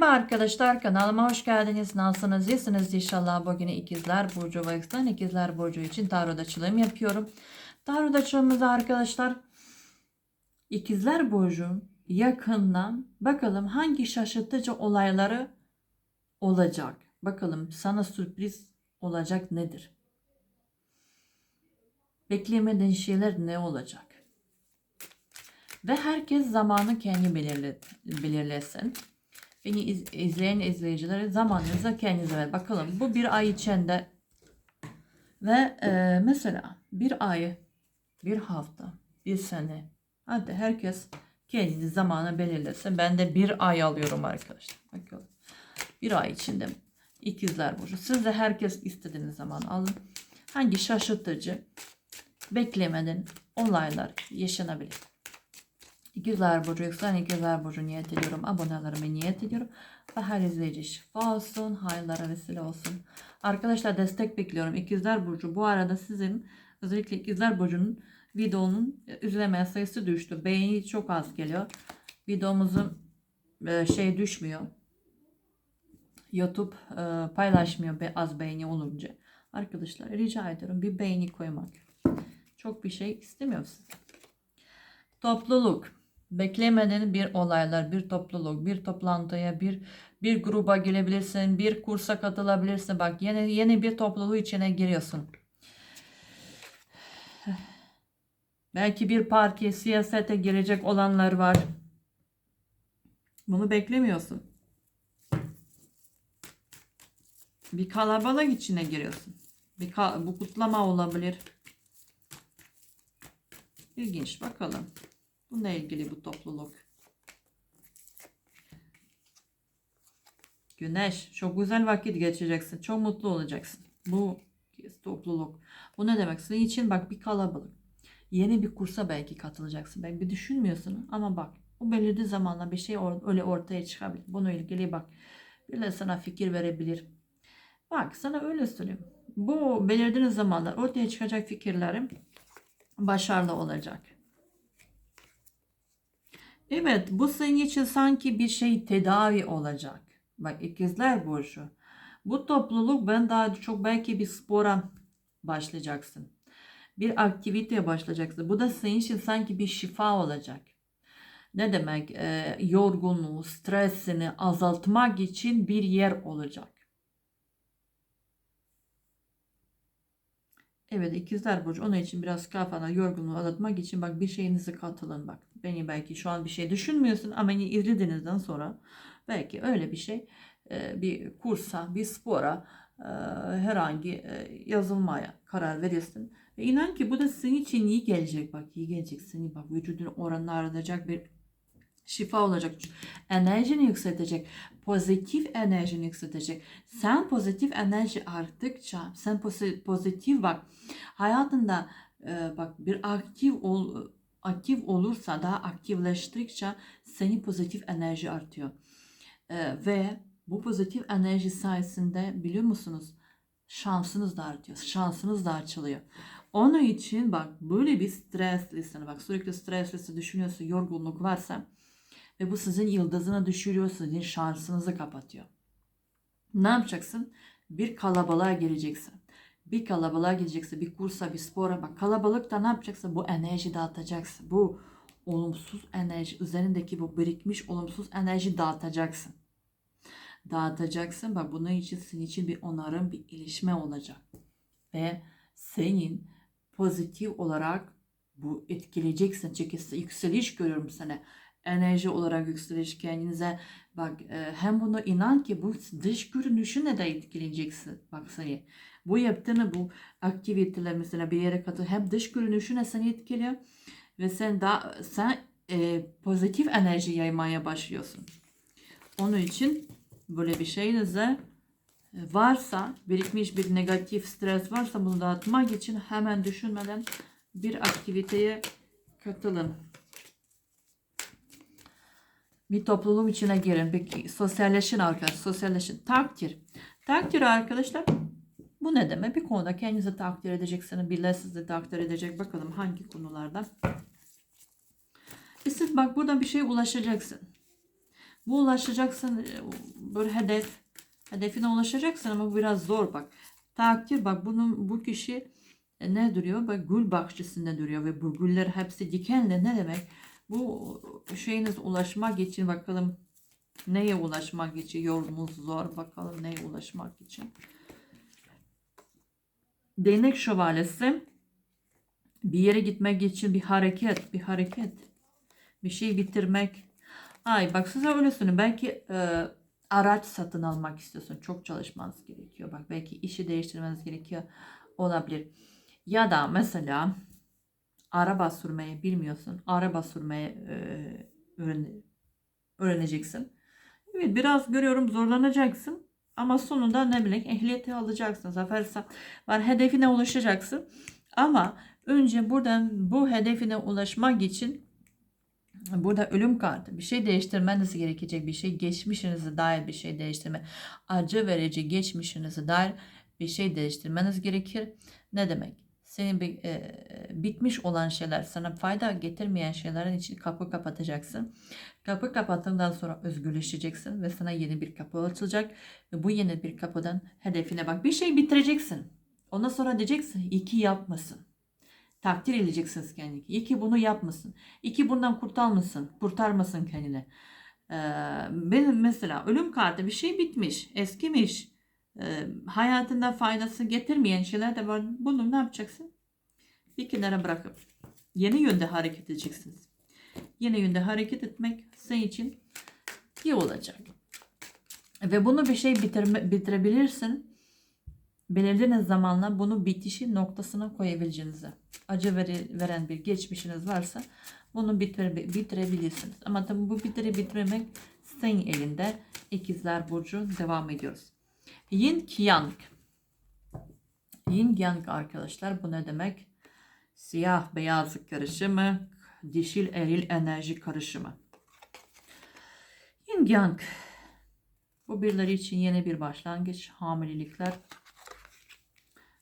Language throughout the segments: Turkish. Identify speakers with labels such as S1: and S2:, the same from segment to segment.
S1: Merhaba arkadaşlar kanalıma hoş geldiniz. Nasılsınız? İyisiniz inşallah. Bugün ikizler Burcu X'ten ikizler Burcu için tarot açılım yapıyorum. Tarot açılımımızda arkadaşlar ikizler Burcu yakından bakalım hangi şaşırtıcı olayları olacak. Bakalım sana sürpriz olacak nedir? Beklemediğin şeyler ne olacak? Ve herkes zamanı kendi belirle, belirlesin. Beni iz, izleyen izleyicilere zamanınıza kendinize ver. Bakalım bu bir ay içinde ve e, mesela bir ay, bir hafta, bir sene. Hadi herkes kendi zamanı belirlesin. Ben de bir ay alıyorum arkadaşlar. Bakalım. Bir ay içinde ikizler burcu. Siz de herkes istediğiniz zaman alın. Hangi şaşırtıcı, beklemeden olaylar yaşanabilir. İkizler Burcu, yükselen İkizler Burcu niyet ediyorum. Abonelerime niyet ediyorum. Ve her izleyici şifa olsun, hayırlara vesile olsun. Arkadaşlar destek bekliyorum. İkizler Burcu bu arada sizin özellikle İkizler Burcu'nun videonun izleme sayısı düştü. Beğeni çok az geliyor. Videomuzun e, şey düşmüyor. YouTube e, paylaşmıyor az beğeni olunca. Arkadaşlar rica ediyorum bir beğeni koymak. Çok bir şey istemiyorum sizden. Topluluk. Beklemeden bir olaylar, bir topluluk, bir toplantıya, bir bir gruba girebilirsin, bir kursa katılabilirsin. Bak yeni yeni bir topluluğu içine giriyorsun. Belki bir partiye, siyasete girecek olanlar var. Bunu beklemiyorsun. Bir kalabalık içine giriyorsun. Bir bu kutlama olabilir. İlginç bakalım. Bununla ilgili bu topluluk. Güneş. Çok güzel vakit geçireceksin. Çok mutlu olacaksın. Bu topluluk. Bu ne demek? Senin için bak bir kalabalık. Yeni bir kursa belki katılacaksın. Belki düşünmüyorsun ama bak o belirli zamanla bir şey öyle ortaya çıkabilir. Bununla ilgili bak. Birileri sana fikir verebilir. Bak sana öyle söyleyeyim. Bu belirli zamanlar ortaya çıkacak fikirlerim başarılı olacak. Evet, bu senin için sanki bir şey tedavi olacak. Bak ikizler burcu. Bu topluluk ben daha çok belki bir spora başlayacaksın. Bir aktiviteye başlayacaksın. Bu da senin için sanki bir şifa olacak. Ne demek? Ee, yorgunluğu, stresini azaltmak için bir yer olacak. Evet ikizler burcu onun için biraz kafana yorgunluğu azaltmak için bak bir şeyinizi katılın bak. Beni belki şu an bir şey düşünmüyorsun ama beni izlediğinizden sonra belki öyle bir şey e, bir kursa bir spora e, herhangi e, yazılmaya karar verirsin. Ve inan ki bu da senin için iyi gelecek bak iyi gelecek seni bak vücudun oranını arayacak bir şifa olacak. Enerjini yükseltecek. Pozitif enerjini yükseltecek. Sen pozitif enerji arttıkça, sen pozi- pozitif bak hayatında e, bak bir aktif ol aktif olursa daha aktifleştikçe senin pozitif enerji artıyor. E, ve bu pozitif enerji sayesinde biliyor musunuz? Şansınız da artıyor. Şansınız da açılıyor. Onun için bak böyle bir streslisin. Bak sürekli streslisin düşünüyorsun, yorgunluk varsa ve bu sizin yıldızına düşürüyor, sizin şansınızı kapatıyor. Ne yapacaksın? Bir kalabalığa gireceksin. Bir kalabalığa gideceksin, bir kursa, bir spora bak. Kalabalıkta ne yapacaksın? Bu enerji dağıtacaksın. Bu olumsuz enerji, üzerindeki bu birikmiş olumsuz enerji dağıtacaksın. Dağıtacaksın. Bak bunun için senin için bir onarım, bir ilişme olacak. Ve senin pozitif olarak bu etkileyeceksin. Çünkü yükseliş görüyorum sana enerji olarak yükseliş kendinize bak e, hem bunu inan ki bu dış görünüşüne de etkileyeceksin? Bak seni bu yaptığını bu aktiviteler mesela bir yere katıl hem dış görünüşüne seni etkiliyor ve sen daha sen e, pozitif enerji yaymaya başlıyorsun. Onun için böyle bir şeyinizde varsa birikmiş bir negatif stres varsa bunu dağıtmak için hemen düşünmeden bir aktiviteye katılın bir topluluğun içine girin. Bir sosyalleşin arkadaşlar. Sosyalleşin. Takdir. Takdir arkadaşlar. Bu ne demek? Bir konuda kendinizi takdir edeceksiniz. Birileri sizi takdir edecek. Bakalım hangi konularda. E siz bak burada bir şeye ulaşacaksın. Bu ulaşacaksın e, böyle hedef hedefine ulaşacaksın ama bu biraz zor bak. Takdir bak bunun bu kişi e, ne duruyor? Bak gül bahçesinde duruyor ve bu güller hepsi dikenli ne demek? Bu şeyiniz ulaşmak için bakalım neye ulaşmak için yolumuz zor bakalım neye ulaşmak için. Değnek şövalyesi bir yere gitmek için bir hareket, bir hareket. Bir şey bitirmek. Ay bak size öyle söyleyeyim. Belki e, araç satın almak istiyorsun. Çok çalışmanız gerekiyor. Bak belki işi değiştirmeniz gerekiyor. Olabilir. Ya da mesela araba sürmeyi bilmiyorsun. Araba sürmeyi e, öğren- öğreneceksin. Evet biraz görüyorum zorlanacaksın. Ama sonunda ne bileyim ehliyeti alacaksın. Zafer var hedefine ulaşacaksın. Ama önce buradan bu hedefine ulaşmak için burada ölüm kartı bir şey değiştirmeniz gerekecek bir şey geçmişinize dair bir şey değiştirme acı verici geçmişinize dair bir şey değiştirmeniz gerekir. Ne demek? Senin e, bitmiş olan şeyler sana fayda getirmeyen şeylerin için kapı kapatacaksın. Kapı kapattığından sonra özgürleşeceksin ve sana yeni bir kapı açılacak ve bu yeni bir kapıdan hedefine bak bir şey bitireceksin. Ondan sonra diyeceksin iki yapmasın. Takdir edeceksiniz kendini. İyi ki bunu yapmasın. İyi ki bundan kurtarmasın. Kurtarmasın kendini. Ee, benim mesela ölüm kartı bir şey bitmiş. Eskimiş. Ee, hayatında faydası getirmeyen şeyler de var. Bunu ne yapacaksın? Bir kenara bırakıp yeni yönde hareket edeceksiniz. Yeni yönde hareket etmek senin için iyi olacak. Ve bunu bir şey bitirme, bitirebilirsin. Belirlediğiniz zamanla bunu bitişi noktasına koyabileceğinizi. Acı veri, veren bir geçmişiniz varsa bunu bitire, bitirebilirsiniz. Ama tabii bu bitiri bitirmek senin elinde. İkizler Burcu devam ediyoruz. Yin Yang. Yin Yang arkadaşlar bu ne demek? Siyah beyaz karışımı, dişil eril enerji karışımı. Yin Yang. Bu birileri için yeni bir başlangıç, hamilelikler,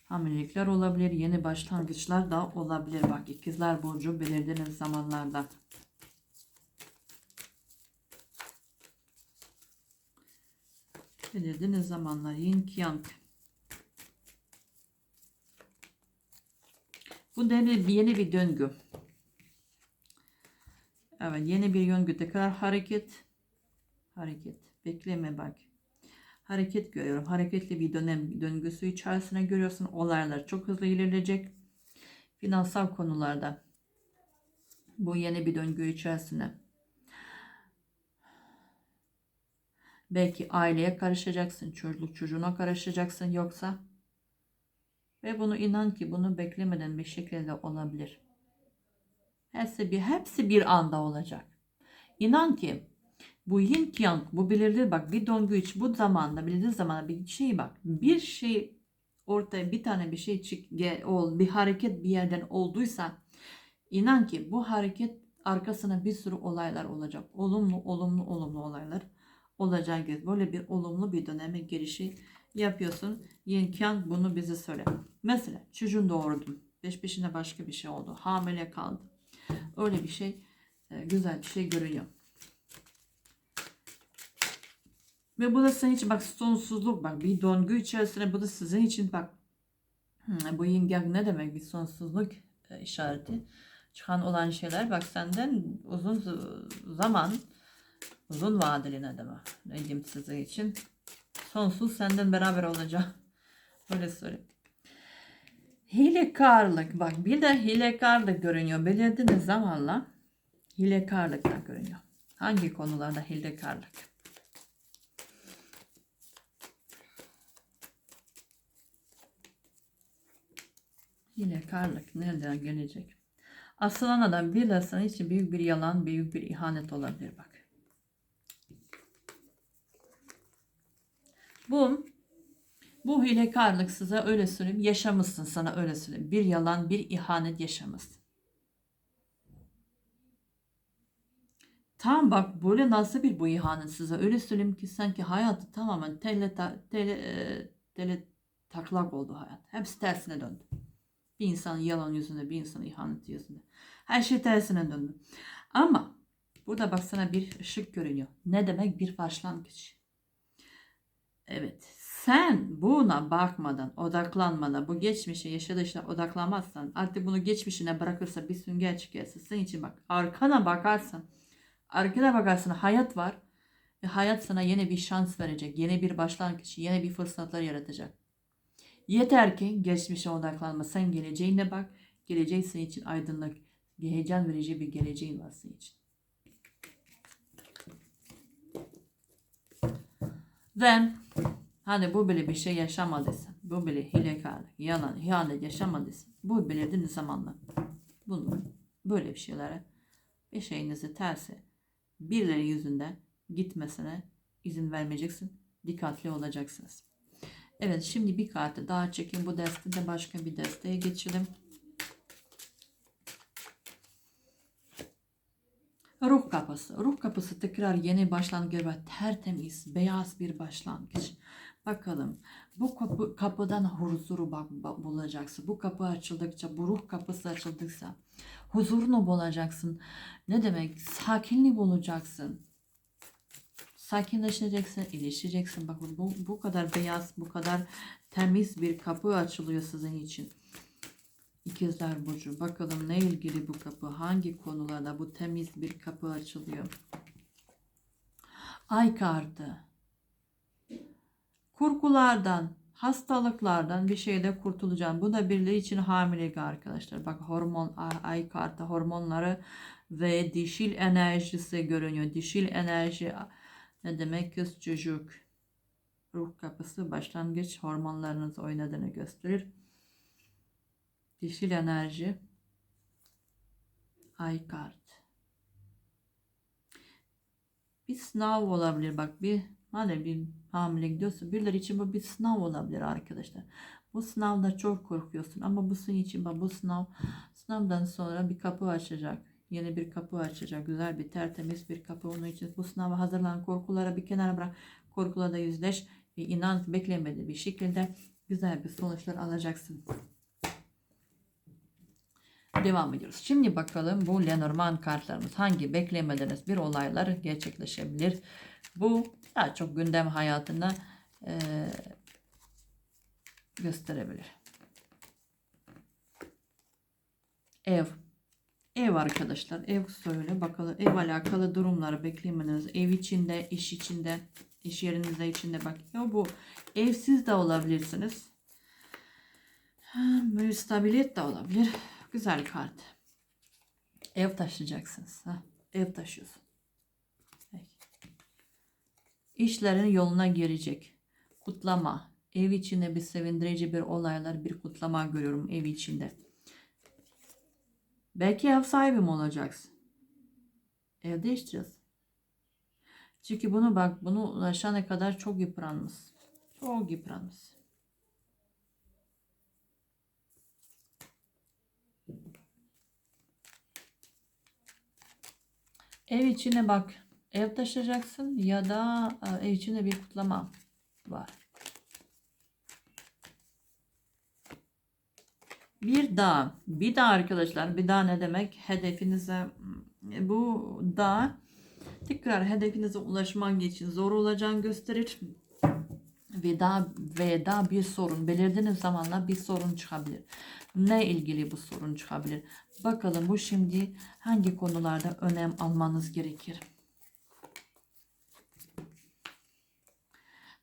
S1: hamilelikler olabilir, yeni başlangıçlar da olabilir. Bak ikizler burcu belirlediğiniz zamanlarda. Belirlediğiniz zamanlar yin yang. Bu yeni, yeni bir döngü. Evet yeni bir döngü. Tekrar hareket. Hareket. Bekleme bak. Hareket görüyorum. Hareketli bir dönem döngüsü içerisine görüyorsun. Olaylar çok hızlı ilerleyecek. Finansal konularda. Bu yeni bir döngü içerisine. Belki aileye karışacaksın. Çocuk çocuğuna karışacaksın yoksa. Ve bunu inan ki bunu beklemeden bir şekilde olabilir. Hepsi bir, hepsi bir anda olacak. İnan ki bu yin yang bu belirli bak bir döngü iç bu zamanda belirli zamanda bir şey bak bir şey ortaya bir tane bir şey çık gel, ol bir hareket bir yerden olduysa inan ki bu hareket arkasına bir sürü olaylar olacak. Olumlu olumlu olumlu olaylar olacak. Böyle bir olumlu bir döneme girişi yapıyorsun. Yin yang bunu bize söyle. Mesela çocuğun doğurdun. Beş peşine başka bir şey oldu. Hamile kaldı. Öyle bir şey güzel bir şey görüyor. Ve bu da senin için bak sonsuzluk bak bir döngü içerisinde bu da sizin için bak bu yin yang ne demek bir sonsuzluk e, işareti çıkan olan şeyler bak senden uzun zaman uzun vadeli ne demek ne diyeyim sizin için sonsuz senden beraber olacak böyle söyleyeyim. Hilekarlık bak bir de hilekarlık görünüyor belirlediğiniz zamanla hilekarlık da görünüyor. Hangi konularda hilekarlık? Yine karlık nereden gelecek? Asılan adam bir insan için büyük bir yalan, büyük bir ihanet olabilir bak. Bu bu hilekarlık size öyle söyleyeyim. Yaşamışsın sana öyle söyleyeyim. Bir yalan, bir ihanet yaşamışsın. Tam bak böyle nasıl bir bu ihanet size öyle söyleyeyim ki sanki hayatı tamamen tele, tele, e, tele taklak oldu hayat. Hepsi tersine döndü. Bir insan yalan yüzünde, bir insan ihanet yüzünde. Her şey tersine döndü. Ama Burada baksana bir ışık görünüyor. Ne demek bir başlangıç? Evet. Sen buna bakmadan, odaklanmadan, bu geçmişe, yaşadığı işe odaklanmazsan, artık bunu geçmişine bırakırsa bir sünger çıkarsın. Senin için bak, arkana bakarsan, arkana bakarsan hayat var. Ve hayat sana yeni bir şans verecek, yeni bir başlangıç, yeni bir fırsatlar yaratacak. Yeter ki geçmişe odaklanma. Sen geleceğine bak. Geleceğin senin için aydınlık, heyecan verici bir geleceğin var senin için. Ve hani bu böyle bir şey yaşamadıysan, bu böyle hilekarlık, yalan, ihanet yaşamadıysan, bu belirdiğiniz zamanla bunu böyle bir şeylere bir şeyinizi tersi birileri yüzünden gitmesine izin vermeyeceksin. Dikkatli olacaksınız. Evet şimdi bir kartı daha çekin. Bu destede başka bir desteye geçelim. Ruh kapısı. Ruh kapısı tekrar yeni başlangıç ve tertemiz, beyaz bir başlangıç. Bakalım bu kapı, kapıdan huzuru bak, bulacaksın. Bu kapı açıldıkça, bu ruh kapısı açıldıkça huzurunu bulacaksın. Ne demek? Sakinliği bulacaksın. Sakinleşeceksin, iyileşeceksin. Bakın bu, bu kadar beyaz, bu kadar temiz bir kapı açılıyor sizin için. İkizler Burcu. Bakalım ne ilgili bu kapı? Hangi konularda bu temiz bir kapı açılıyor? Ay kartı. Kurkulardan, hastalıklardan bir şeyde kurtulacağım. Bu da birileri için hamilelik arkadaşlar. Bak hormon, ay kartı hormonları ve dişil enerjisi görünüyor. Dişil enerji ne demek? Kız çocuk. Ruh kapısı başlangıç hormonlarınız oynadığını gösterir. Dişil enerji. Ay kart. Bir sınav olabilir bak bir hani bir hamile gidiyorsun birileri için bu bir sınav olabilir arkadaşlar. Bu sınavda çok korkuyorsun ama bu senin için bu sınav sınavdan sonra bir kapı açacak. Yeni bir kapı açacak. Güzel bir tertemiz bir kapı. Onun için bu sınava hazırlan. Korkulara bir kenara bırak. Korkularla yüzleş. Ve inan beklemediği bir şekilde güzel bir sonuçlar alacaksın. Devam ediyoruz. Şimdi bakalım bu Lenormand kartlarımız hangi beklemediğiniz bir olaylar gerçekleşebilir. Bu daha çok gündem hayatında eee, gösterebilir. Ev. Ev arkadaşlar. Ev söyle bakalım. Ev alakalı durumları beklemeniz. Ev içinde, iş içinde, iş yerinizde içinde bak. Ya bu evsiz de olabilirsiniz. Müstabiliyet de olabilir. Güzel kart. Ev taşıyacaksınız. Ha? Ev taşıyorsun. İşlerin yoluna girecek. Kutlama. Ev içinde bir sevindirici bir olaylar, bir kutlama görüyorum ev içinde. Belki ev sahibi mi olacaksın? Ev değiştireceğiz. Çünkü bunu bak, bunu ulaşana kadar çok yıpranmış. Çok yıpranmış. Ev içine bak. Ev taşıyacaksın ya da e, ev içinde bir kutlama var. Bir dağ. Bir dağ arkadaşlar. Bir dağ ne demek? Hedefinize bu dağ tekrar hedefinize ulaşmak için zor olacağını gösterir. Ve daha ve daha bir sorun belirdiğiniz zamanla bir sorun çıkabilir. Ne ilgili bu sorun çıkabilir? Bakalım bu şimdi hangi konularda önem almanız gerekir?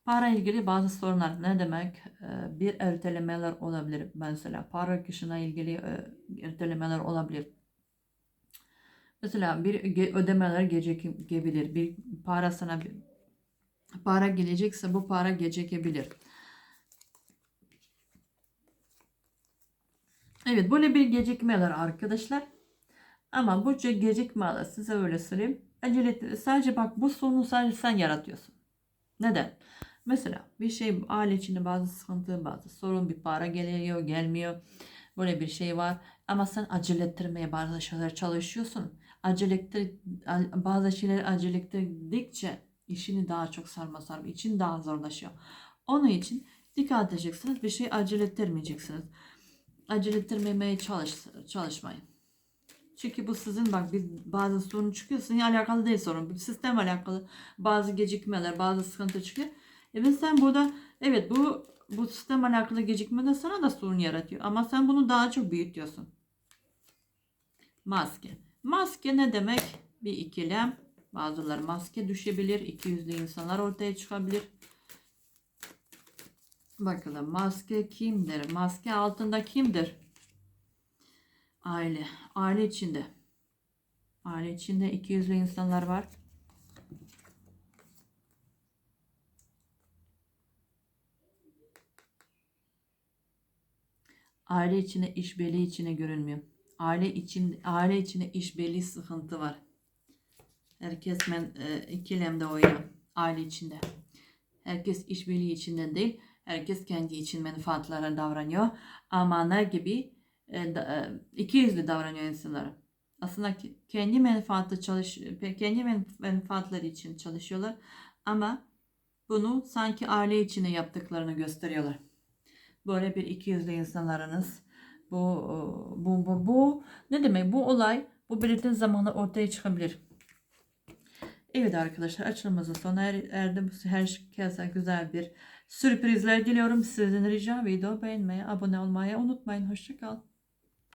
S1: Para ilgili bazı sorunlar ne demek? Ee, Bir ertelemeler olabilir. Mesela para akışına ilgili e, ertelemeler olabilir. Mesela bir ödemeler gecikebilir. Bir para sana bir para gelecekse bu para gecikebilir. Evet böyle bir gecikmeler arkadaşlar. Ama bu gecikmeler size öyle söyleyeyim. Acele sadece bak bu sorunu sadece sen yaratıyorsun. Neden? Mesela bir şey aile içinde bazı sıkıntı, bazı sorun, bir para geliyor, gelmiyor. Böyle bir şey var. Ama sen acele ettirmeye bazı şeyler çalışıyorsun. Acele bazı şeyleri acele ettirdikçe işini daha çok sarma sarma, için daha zorlaşıyor. Onun için dikkat edeceksiniz. Bir şey acele ettirmeyeceksiniz. Acele ettirmemeye çalış, çalışmayın. Çünkü bu sizin bak bir bazı sorun çıkıyor. Seninle alakalı değil sorun. Bir sistem alakalı. Bazı gecikmeler, bazı sıkıntı çıkıyor. Evet sen burada evet bu bu sistem alakalı gecikme de sana da sorun yaratıyor. Ama sen bunu daha çok büyütüyorsun. Maske. Maske ne demek? Bir ikilem. Bazıları maske düşebilir. İki yüzlü insanlar ortaya çıkabilir. Bakalım maske kimdir? Maske altında kimdir? Aile. Aile içinde. Aile içinde iki yüzlü insanlar var. Aile içine işbirliği içine görünmüyor. Aile için aile içine işbirliği sıkıntı var. Herkes men, e, ikilemde oynuyor aile içinde. Herkes işbirliği içinde değil. Herkes kendi için menfaatlara davranıyor. Ama ne gibi e, da, e, iki yüzlü davranıyor insanlar. Aslında kendi menfaatı çalış kendi men- menfaatleri için çalışıyorlar ama bunu sanki aile içine yaptıklarını gösteriyorlar. Böyle bir iki yüzlü insanlarınız bu bu bu bu ne demek bu olay bu belirten zamanla ortaya çıkabilir. Evet arkadaşlar açılımımızın sona er- erdi. Herkese güzel bir sürprizler diliyorum. Sizin rica video beğenmeyi, abone olmayı unutmayın. Hoşçakal.